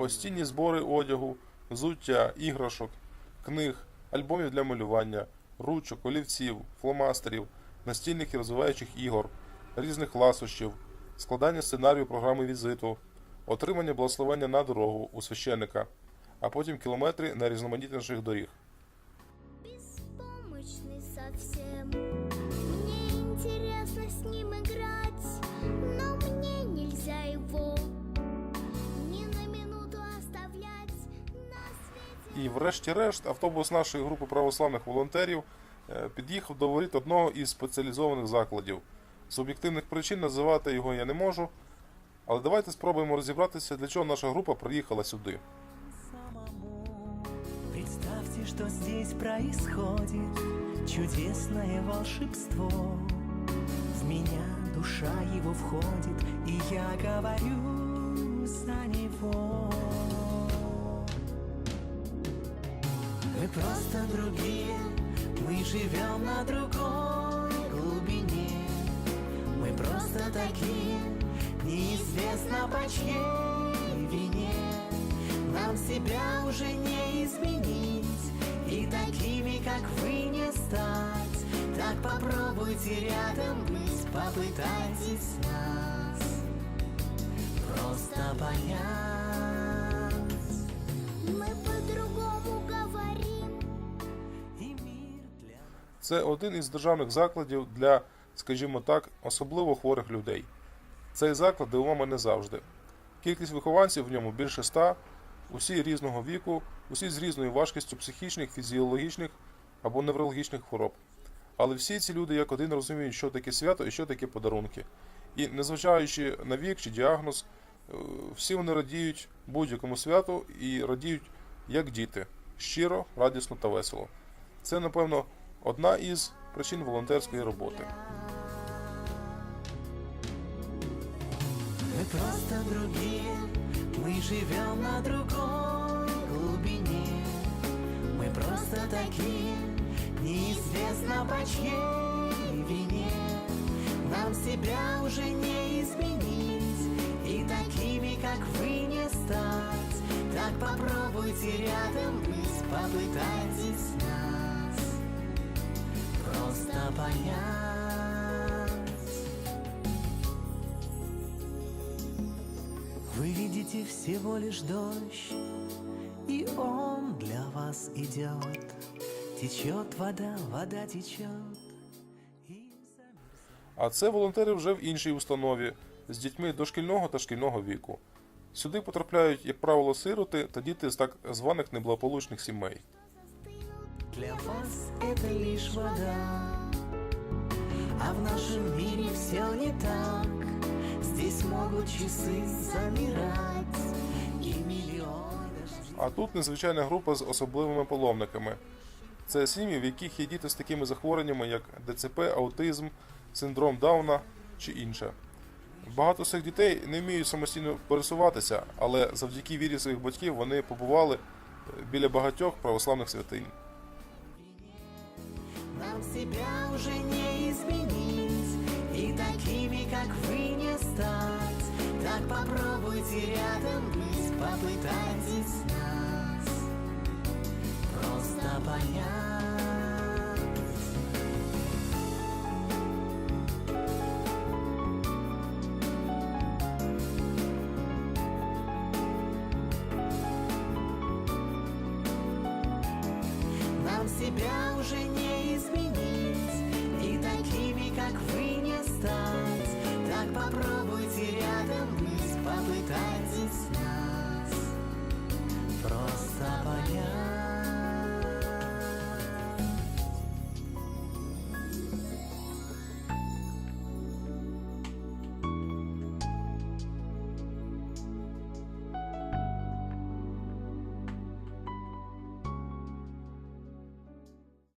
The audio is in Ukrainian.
постійні збори одягу, взуття, іграшок, книг, альбомів для малювання, ручок, олівців, фломастерів, настільних і розвиваючих ігор, різних ласощів, складання сценарію програми візиту, отримання благословення на дорогу у священника, а потім кілометри найрізноманітніших доріг. совсем Мне интересно с ним играть Но мне нельзя его І врешті-решт автобус нашої групи православних волонтерів е, під'їхав до воріт одного із спеціалізованих закладів. З об'єктивних причин називати його я не можу, але давайте спробуємо розібратися, для чого наша група приїхала сюди. Представьте, что здесь происходит чудесное волшебство. В меня душа его входит, и я говорю за него. Мы просто другие, мы живем на другой глубине. Мы просто такие, неизвестно по чьей вине. Нам себя уже не изменить, и такими, как вы, не стать. Так попробуйте рядом быть, попытайтесь нас просто понять. Це один із державних закладів для, скажімо так, особливо хворих людей. Цей заклад дивував мене завжди. Кількість вихованців в ньому більше ста, усі різного віку, усі з різною важкістю психічних, фізіологічних або неврологічних хвороб. Але всі ці люди як один розуміють, що таке свято і що таке подарунки. І незважаючи на вік чи діагноз, е, всі вони радіють будь-якому святу і радіють як діти, щиро, радісно та весело. Це, напевно, одна із причин волонтерської роботи. Мы просто другие, мы живем на другой глубине. Мы просто такие, неизвестно по чьей вине. Нам себя уже не изменить, и такими, как вы, не стать. Так попробуйте рядом быть, попытайтесь понять. Вы видите всего лишь дождь, и он для вас идет. Течет вода, вода течет. И. А це волонтери вже в іншій установі з дітьми дошкільного та шкільного віку. Сюди потрапляють, як правило, сироти та діти з так званих неблагополучних сімей. Для вас это лишь вода, а в нашем мире все не так. Здесь могут часы замирать и миллионы. А тут незвичайна група з особливими паломниками. Це сім'ї, в яких є діти з такими захворюваннями, як ДЦП, аутизм, синдром Дауна чи інше. Багато цих дітей не вміють самостійно пересуватися, але завдяки вірі своїх батьків вони побували е, біля багатьох православних святинь. Нам себя уже не изменить, и такими, как вы, не стать. Так попробуйте рядом быть, попытайтесь нас просто понять. Себя уже не не стать.